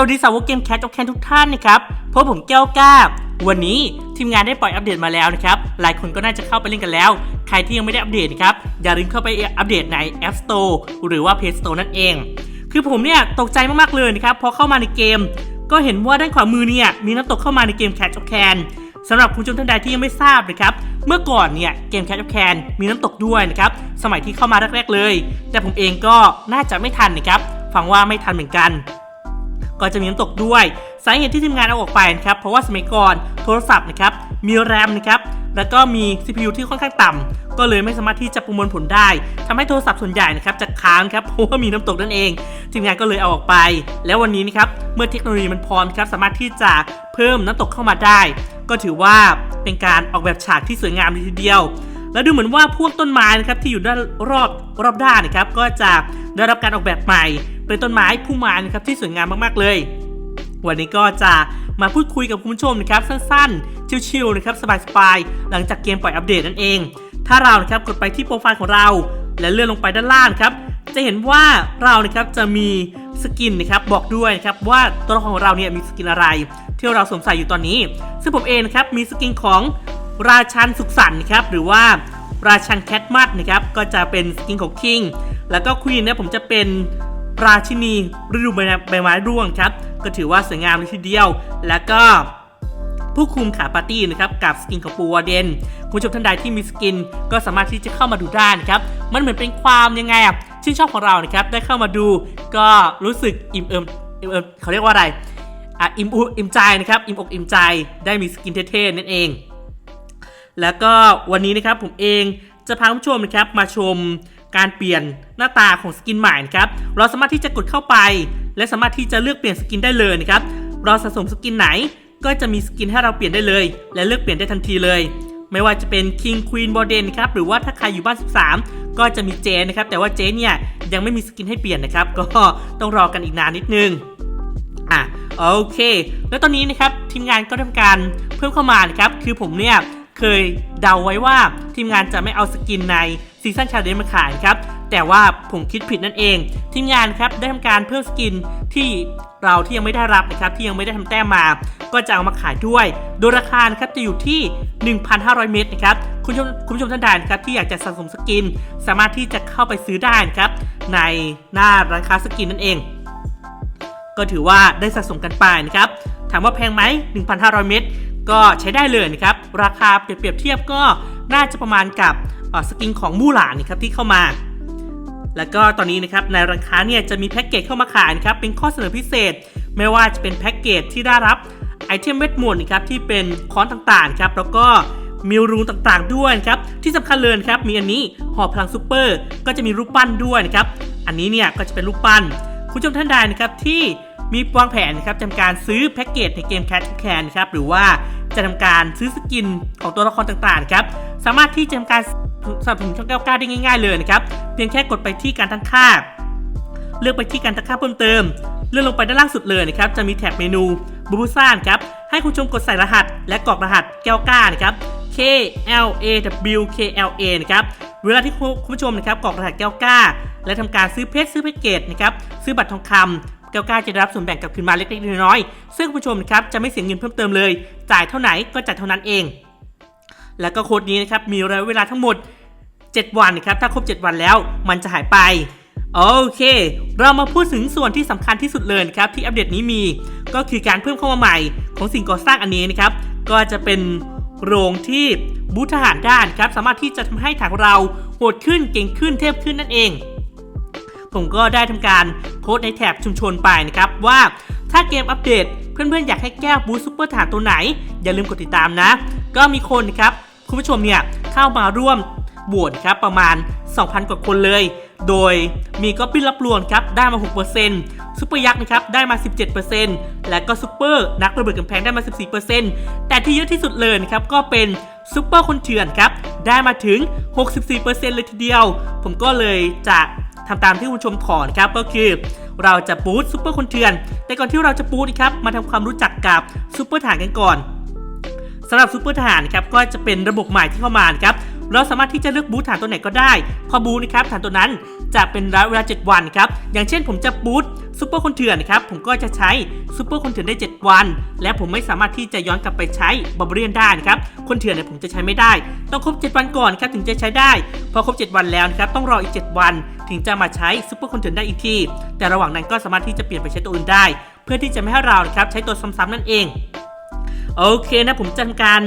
วัสดีสาวกเกมแคทแคนทุกท่านนะครับพบผมแก้วก้า วันนี้ทีมงานได้ปล่อยอัปเดตมาแล้วนะครับ หลายคนก็น่าจะเข้าไปเล่นกันแล้ว ใครที่ยังไม่ได้อัปเดตนะครับ อย่าลืมเข้าไปอัปเดตใน App Store หรือว่า Play Store นั่นเอง คือผมเนี่ยตกใจมากๆเลยนะครับ พอเข้ามาในเกม ก็เห็นว่าด้านขวามือเนี่ยมีน้ำตกเข้ามาในเกม Catch of Can สำหรับคุณผู้ชมท่านใดที่ยังไม่ทราบนะครับ เมื่อก่อนเนี่ยเกม Catch of Can มีน้ำตกด้วยนะครับ สมัยที่เข้ามาแรก ๆ เลย แต่ผมเองก็น่าจะไม่ทันนะครับ ฟังว่าไม่ทันเหมือนกัน ก็จะมีน้ำตกด้วย สาเหตุที่ทีมงานเอาออกไปนะครับ เพราะว่าสมัยก่อนโทรศัพท์นะครับมีแรมนะครับแล้วก็มี CPU ที่ค่อนข้างต่ำก็เลยไม่สามารถที่จะประมวลผลได้ทำให้โทรศัพท์ส่วนใหญ่นะครับจะค้างครับเพราะว่ามีน้ำตกนั่นเอง ทีมงานก็เลยเอาออกไป แล้ววันนี้นะครับเมื่อเทคโนโลยีมันพร้อมครับสามารถที่จะเพิ่มน้ำตกเข้ามาได้ ก็ถือว่าเป็นการออกแบบฉากที่สวยงามเลยทีเดียว แล้วดูเหมือนว่าพวกต้นไม้นะครับที่อยู่ด้านรอบรอบด้านนะครับก็จะได้รับการออกแบบใหม่ เป็นต้นไม้พุ่มไม้นะครับที่สวยงามมากๆเลย วันนี้ก็จะมาพูดคุยกับคุณผู้ชมนะครับสั้นๆ ชิวๆนะครับสบายๆหลังจากเกมปล่อยอัปเดตนั่นเอง ถ้าเรานะครับกดไปที่โปรไฟล์ของเรา และเลื่อนลงไปด้านล่างครับจะเห็นว่าเรานะครับจะมีสกินนะครับบอกด้วยนะครับว่าตัวละครของเราเนี่ยมีสกินอะไร ที่เราสวมใส่อยู่ตอนนี้ ซึ่งผมเองนะครับมีสกินของ ราชันสุขสันต์นะครับหรือว่าราชันแคทมัดนะครับก็จะเป็นสกินของคิงแล้วก็ควีนเนี่ยผมจะเป็นราชินีฤดูใบไม้ร่วงครับก็ถือว่าสวยงามเลยทีเดียว แล้วก็ผู้คุมขาปาร์ตี้นะครับกับสกินของปูวเดนคุณผู้ชมท่านใดที่มีสกิน ก็สามารถที่จะเข้ามาดูได้นะครับมันเหมือนเป็นความยังไงอะชื่นชอบของเรานะครับได้เข้ามาดูก็รู้สึกอิ่มเอิมอิ่มเอิมเขาเรียกว่าอะไรอะอิ่มอุอิ่มใจนะครับอิ่มอกอิ่มใจได้มีสกินเท่ๆนั่นเอง แล้วก็วันนี้นะครับผมเองจะพาผู้ชมนะครับมาชมการเปลี่ยนหน้าตาของสกินใหม่นะครับเราสามารถที่จะกดเข้าไป และสามารถที่จะเลือกเปลี่ยนสกินได้เลยนะครับเราสะสมสกินไหนก็จะมีสกินให้เราเปลี่ยนได้เลย และเลือกเปลี่ยนได้ทันทีเลย ไม่ว่าจะเป็น King Queen b o r d e n นครับหรือว่าถ้าใครอยู่บ้าน 13 ก็จะมีเจนนะครับแต่ว่าเจนเนี่ยยังไม่มีสกินให้เปลี่ยนนะครับก็ต้องรอกันอีกนานนิดนึงอะโอเค แล้วตอนนี้นะครับทีมงานก็ทำการเพิ่มเข้ามานะครับคือผมเนี่ย เคยเดาไว้ว่าทีมงานจะไม่เอาสกินในซีซันชาเลนจ์มาขายครับ แต่ว่าผมคิดผิดนั่นเอง ทีมงานครับได้ทำการเพิ่มสกินที่เราที่ยังไม่ได้รับนะครับที่ยังไม่ได้ทำแต้มมา ก็จะเอามาขายด้วย โดยราคาครับจะอยู่ที่ 1,500 เมตรนะครับคุณผู้ชมคุณผู้ชมท่านใดครับที่อยากจะสะสมสกิน สามารถที่จะเข้าไปซื้อได้นครับในหน้าร้านค้าสกินนั่นเอง ก็ถือว่าได้สะสมกันไปนะครับถามว่าแพงไหม1,500 เมตร ก็ใช้ได้เลยนะครับ ราคาเปรียบเทียบก็น่าจะประมาณกับสกินของมู่หลานนะครับที่เข้ามา แล้วก็ตอนนี้นะครับในร้านค้าเนี่ยจะมีแพ็กเกจเข้ามาขายนะครับเป็นข้อเสนอพิเศษ ไม่ว่าจะเป็นแพ็กเกจที่ได้รับไอเทมเวทมนต์นะครับที่เป็นค้อนต่างๆครับแล้วก็มีรูนต่างๆด้วยครับที่สำคัญเลยครับมีอันนี้หอพลังซูเปอร์ก็จะมีรูปปั้นด้วยนะครับอันนี้เนี่ยก็จะเป็นรูปปั้น คุณผู้ชมท่านใดนะครับที่ มีวางแผนนะครับทำการซื้อแพ็กเกจในเกม Cat to Can ครับหรือว่าจะทำการซื้อสกินของตัวละครต่างๆครับสามารถที่จะทำการสนับสนุนช่องแก้วกล้าได้ง่ายๆเลยนะครับเพียงแค่กดไปที่การตั้งค่า เลือกไปที่การตั้งค่าเพิ่มเติม เลื่อนลงไปด้านล่างสุดเลยนะครับจะมีแท็บเมนูบูบูซ่านครับให้คุณชมกดใส่รหัส และกรอกรหัสแก้วก้านะครับ K L A W K L A นะครับเวลาที่คุณผู้ชมนะครับกรอกรหัสแก้วก้า และทำการซื้อเพชรซื้อแพ็กเกจนะครับซื้อบัตรทองคำ ก้วก้าจะได้รับส่วนแบ่งกลับคืนมาเล็กๆน้อยๆซึ่งผู้ชมครับจะไม่เสียเงินเพิ่มเติมเลย จ่ายเท่าไหนก็จ่ายเท่านั้นเอง แล้วก็โค้ดนี้นะครับมีระยะเวลาทั้งหมด 7 วันนะครับถ้าครบ 7 วันแล้ว มันจะหายไปโอเค เรามาพูดถึงส่วนที่สำคัญที่สุดเลยครับที่อัปเดตนี้มี ก็คือการเพิ่มเข้ามาใหม่ของสิ่งก่อสร้างอันนี้นะครับ ก็จะเป็นโรงที่บูธทหารด้านครับ สามารถที่จะทำให้ฐานของเราโหดขึ้นเก่งขึ้นเทพขึ้นนั่นเอง ผมก็ได้ทำการโพสในแถบชุมชนไปนะครับ ว่าถ้าเกมอัปเดต เพื่อนๆ อยากให้แก้วบูซูเปอร์ฐานตัวไหน อย่าลืมกดติดตามนะ ก็มีคนนะครับคุณผู้ชมเนี่ยเข้ามาร่วมโหวตครับประมาณ 2,000 กว่าคนเลย โดยมีก็ปิ้นรับรวมครับได้มา 6%ซุปเปอร์ยักษ์นะครับได้มา 17%และก็ซุปเปอร์นักระเบิดกำแพงได้มา 14%แต่ที่เยอะที่สุดเลยนะครับก็เป็นซุปเปอร์คนเถื่อนครับได้มาถึง 64%เลยทีเดียว ผมก็เลยจะ ทำตามที่คุณชมขอนะครับก็คือเราจะบูตซูเปอร์คนเถื่อน แต่ก่อนที่เราจะบูตครับมาทำความรู้จักกับซูเปอร์ทหารกันก่อนสำหรับซูเปอร์ทหารครับก็จะเป็นระบบใหม่ที่เข้ามาครับ เราสามารถที่จะเลือกบูทฐานตัวไหนก็ได้ พอบูทนะครับฐานตัวนั้นจะเป็นระยะเวลา 7 วันครับ อย่างเช่นผมจะบูทซูเปอร์คนเถื่อนนะครับ ผมก็จะใช้ซูเปอร์คนเถื่อนได้ 7 วัน และผมไม่สามารถที่จะย้อนกลับไปใช้บาร์เรียนได้นะครับ คนเถื่อนเนี่ยผมจะใช้ไม่ได้ ต้องครบ 7 วันก่อนครับถึงจะใช้ได้ พอครบ 7 วันแล้วนะครับต้องรออีก 7 วัน ถึงจะมาใช้ซูเปอร์คนเถื่อนได้อีกที แต่ระหว่างนั้นก็สามารถที่จะเปลี่ยนไปใช้ตัวอื่นได้ เพื่อที่จะไม่ให้เรานะครับใช้ตัวซ้ำๆนั่นเอง โอเคนะผมจะทำการ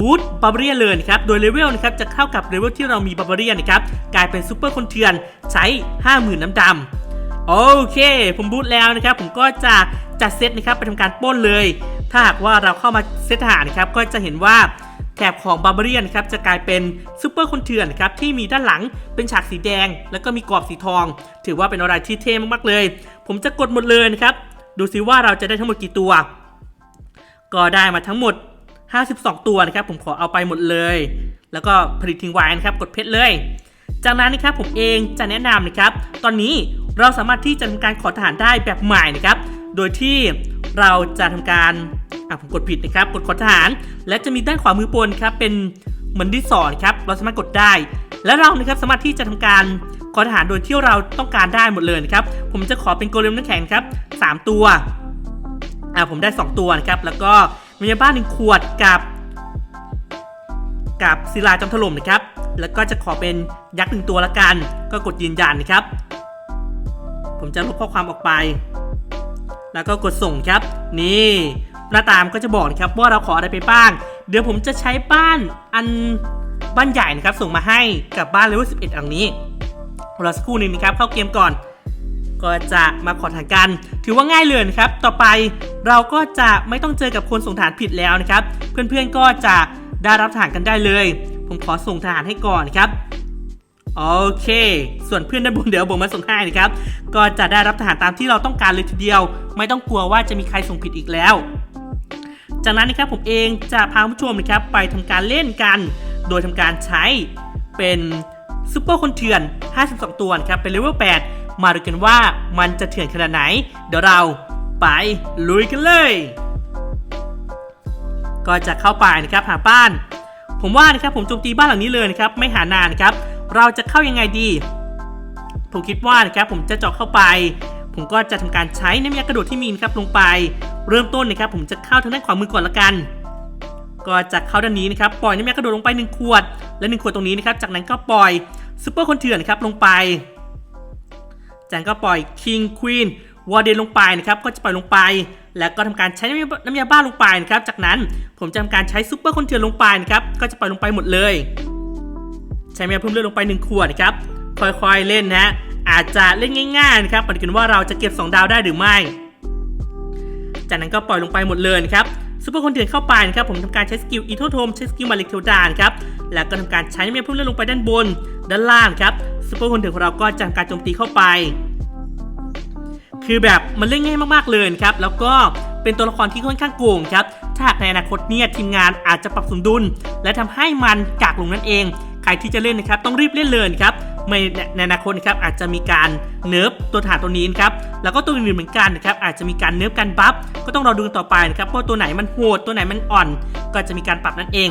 บูตบาร์เรียเลยนะครับ โดยเลเวลนะครับจะเข้ากับเลเวลที่เรามีบาร์เรียนะครับ กลายเป็นซูเปอร์คนเถื่อนใช้ 50,000 น้ำดำโอเค ผมบูตแล้วนะครับ ผมก็จะจัดเซตนะครับไปทำการป้นเลย ถ้าหากว่าเราเข้ามาเซตทหารนะครับ ก็จะเห็นว่าแถบของบาร์เรียนครับจะกลายเป็นซูเปอร์คนเถื่อนครับที่มีด้านหลังเป็นฉากสีแดง แล้วก็มีกรอบสีทอง ถือว่าเป็นอะไรที่เท่มากๆเลย ผมจะกดหมดเลยนะครับ ดูซิว่าเราจะได้ทั้งหมดกี่ตัว ก็ได้มาทั้งหมด 52 ตัวนะครับผมขอเอาไปหมดเลย แล้วก็ผลิตทิ้งไว้นะครับกดเพชรเลย จากนั้นนะครับผมเองจะแนะนำนะครับ ตอนนี้เราสามารถที่จะทำการขอทหารได้แบบใหม่นะครับ โดยที่เราจะทำการอะผมกดผิดนะครับ กดขอทหาร และจะมีด้านขวามือบนครับเป็นเหมือนดิสอนครับเราสามารถกดได้ และเรานะครับสามารถที่จะทำการขอทหารโดยที่เราต้องการได้หมดเลยนะครับผมจะขอเป็นโกเลมน้ำแข็งครับสามตัวอ่าผมได้ 2 ตัวนะครับแล้วก็ มียาบ้านหนึ่งขวดกับ กับศิลาจอมถล่มนะครับ แล้วก็จะขอเป็นยักษ์หนึ่งตัวละกัน ก็กดยืนยันนะครับ ผมจะลบข้อความออกไป แล้วก็กดส่งครับ นี่หน้าตามก็จะบอกนะครับว่าเราขออะไรไปบ้าง เดี๋ยวผมจะใช้บ้านอันบ้านใหญ่นะครับส่งมาให้กับบ้านเลเวล11 อันนี้รอสักครู่หนึงนะครับเข้าเกมก่อน ก็จะมาขอทานกัน ถือว่าง่ายเลยนะครับ ต่อไปเราก็จะไม่ต้องเจอกับคนส่งฐานผิดแล้วนะครับ เพื่อนๆก็จะได้รับฐานกันได้เลย ผมขอส่งฐานให้ก่อนนครับโอเค ส่วนเพื่อนด้านบนเดี๋ยวผมมาส่งให้นะครับ ก็จะได้รับทหารตามที่เราต้องการเลยทีเดียว ไม่ต้องกลัวว่าจะมีใครส่งผิดอีกแล้ว จากนั้นนะครับผมเองจะพาผู้ชมนะครับไปทำการเล่นกัน โดยทำการใช้เป็นซูเปอร์คนเถื่อน 52 ตัวครับ เป็นเลเวล 8 มาดูกันว่ามันจะเถื่อนขนาดไหน เดี๋ยวเราไปลุยกันเลย ก็จะเข้าไปนะครับหาบ้าน ผมว่านะครับผมโจมตีบ้านหลังนี้เลยนะครับไม่หานานนะครับ เราจะเข้ายังไงดี ผมคิดว่านะครับผมจะเจาะเข้าไป ผมก็จะทำการใช้น้ำยากระโดดที่มีนะครับลงไป เริ่มต้นนะครับผมจะเข้าทางด้านขวามือก่อนละกัน ก็จะเข้าด้านนี้นะครับปล่อยน้ำยากระโดดลงไป 1 ขวด และ 1 ขวดตรงนี้นะครับจากนั้นก็ปล่อยซูเปอร์คนเถื่อนครับลงไป จากนั้นก็ปล่อย King Queen วอร์เดนลงไปนะครับก็จะปล่อยลงไป แล้วก็ทำการใช้น้ำยาำยาบ้าลงไปนะครับจากนั้นผมจะทำการใช้ซูเปอร์คนเถื่อนลงไปนะครับก็จะปล่อยลงไปหมดเลย ใช้น้ำยาเพิ่มเลือดลงไป 1 ขวดครับค่อยๆเล่นนะฮะอาจจะเล่นง่ายๆนะครับปฏิกันว่าเราจะเก็บ 2 ดาวได้หรือไม่ จากนั้นก็ปล่อยลงไปหมดเลยนะครับ ซูเปอร์คนเถื่อนเข้าไปนะครับผมทำการใช้สกิลอีโทโทมใช้สกิลมาเลิกเทลดานครับแล้วก็ทำการใช้น้ำยาเพิ่มเลือดลงไปด้านบน ด้านล่างครับซูเปอร์คนเถื่อของเราก็จะทำการโจมตีเข้าไป คือแบบมันเล่นง่ายมากๆเลยครับแล้วก็เป็นตัวละครที่ค่อนข้างโกงครับถ้าหากในอนาคตเนี่ยทีมงานอาจจะปรับสมดุล และทำให้มันกากลงนั่นเอง ใครที่จะเล่นนะครับต้องรีบเล่นเลยครับ ไม่ในอนาคตนะครับอาจจะมีการเนิร์ฟตัวฐานตัวนี้นะครับแล้วก็ตัวอื่นๆเหมือนกันนะครับอาจจะมีการเนิร์ฟกันบัฟก็ต้องรอดูกันต่อไปนะครับว่าตัวไหนมันโหดตัวไหนมันอ่อน ก็จะมีการปรับนั่นเอง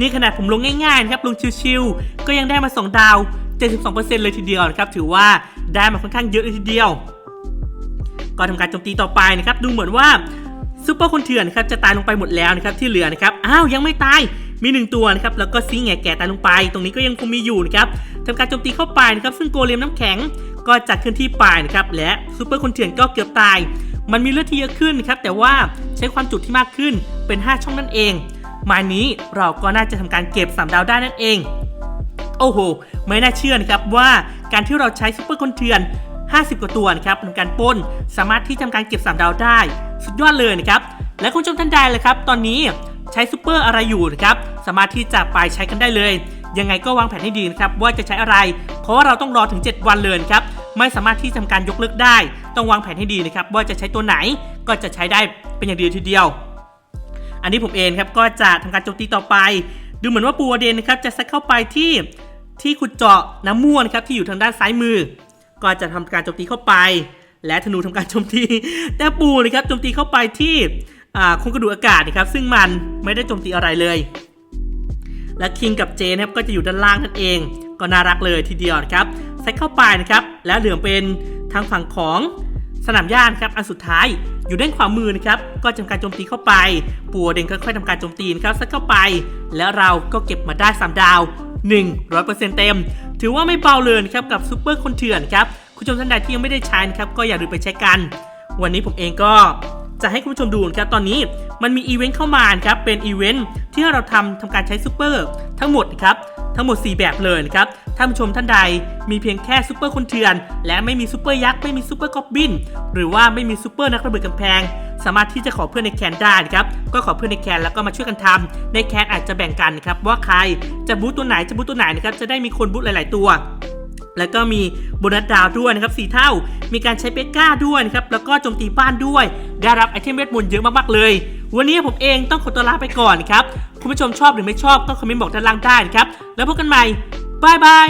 นี่ขนาดผมลงง่ายๆนะครับลงชิวๆก็ยังได้มา 2 ดาว 72%เลยทีเดียวนะครับถือว่าได้มาค่อนข้างเยอะเลยทีเดียวก็ทำการโจมตีต่อไปนะครับดูเหมือนว่าซูเปอร์คนเถื่อนนะครับจะตายลงไปหมดแล้วนะครับที่เหลือนะครับอ้าวยังไม่ตาย มีหนึ่งตัวนะครับแล้วก็ซิงแง่แก่ตายลงไป ตรงนี้ก็ยังคงมีอยู่นะครับทำการโจมตีเข้าไปนะครับซึ่งโกเลมน้ำแข็งก็จะเคลื่อนที่ไปนะครับและซูเปอร์คนเถื่อนก็เกือบตาย มันมีเลือดที่เยอะขึ้นนะครับแต่ว่าใช้ความจุที่มากขึ้นเป็น 5 ช่องนั่นเองมายนี้เราก็น่าจะทำการเก็บ3ดาวได้นั่นเอง โอ้โห ไม่น่าเชื่อนะครับว่าการที่เราใช้ซุปเปอร์คนเถื่อน 50 กว่าตัวนะครับในการป้นสามารถที่ทำการเก็บ3ดาวได้ สุดยอดเลยนะครับและคุณผู้ชมท่านใดเลยครับ ตอนนี้ ใช้ซุปเปอร์อะไรอยู่นะครับสามารถที่จะไปใช้กันได้เลย ยังไงก็วางแผนให้ดีนะครับว่าจะใช้อะไร เพราะว่าเราต้องรอถึง 7 วันเลยครับไม่สามารถที่จะทำการยกเลิกได้ ต้องวางแผนให้ดีนะครับว่าจะใช้ตัวไหนก็จะใช้ได้เป็นอย่างดีทีเดียว อันนี้ผมเองครับก็จะทำการโจมตีต่อไป ดูเหมือนว่าปูวเดนนะครับจะซัดเข้าไปที่ที่ขุดเจาะน้ำม่วนครับที่อยู่ทางด้านซ้ายมือ ก็จะทำการโจมตีเข้าไป และธนูทำการโจมตีแต่ปูนะครับโจมตีเข้าไปที่ โครงกระดูกอากาศนะครับซึ่งมันไม่ได้โจมตีอะไรเลย และคิงกับเจนะครับก็จะอยู่ด้านล่างนั่นเอง ก็น่ารักเลยทีเดียวนะครับใส่เข้าไปนะครับแล้วเหลืองเป็นทางฝั่งของสนามหญ้านครับอันสุดท้ายอยู่ด้านขวามือนะครับก็ทำการโจมตีเข้าไป ปัวเดงค่อยๆทำการโจมตีนะครับใส่เข้าไป แล้วเราก็เก็บมาได้สามดาว 100%เต็ม ถือว่าไม่เบาเลยครับกับซูเปอร์คนเถื่อนครับคุณผู้ชมท่านใดที่ยังไม่ได้ใช้นะครับก็อย่าลืมไปใช้กัน วันนี้ผมเองก็ จะให้คุณผู้ชมดูนะครับตอนนี้มันมีอีเวนต์เข้ามาครับเป็นอีเวนต์ที่เราทำทำการใช้ซูเปอร์ทั้งหมดนะครับทั้งหมด 4 แบบเลยนะครับท่านผู้ชมท่านใดมีเพียงแค่ซูเปอร์คนเถื่อน และไม่มีซูเปอร์ยักษ์ไม่มีซูเปอร์กอบบินหรือว่าไม่มีซูเปอร์นักระเบิดกำแพง สามารถที่จะขอเพื่อนในแคนได้นะครับก็ขอเพื่อนในแคนแล้วก็มาช่วยกันทำในแคนอาจจะแบ่งกันนะครับว่าใครจะบูตตัวไหนจะบูตตัวไหนนะครับจะได้มีคนบูตหลาย ๆ ตัว แล้วก็มีโบนัสดาวด้วยนะครับสีเท่า มีการใช้เปกก้าด้วยนะครับ แล้วก็โจมตีบ้านด้วย ได้รับไอเทมเวทมนต์เยอะมากๆเลย วันนี้ผมเองต้องขอตัวลาไปก่อนครับ คุณผู้ชมชอบหรือไม่ชอบก็คอมเมนต์บอกด้านล่างได้นะครับ แล้วพบกันใหม่บายบาย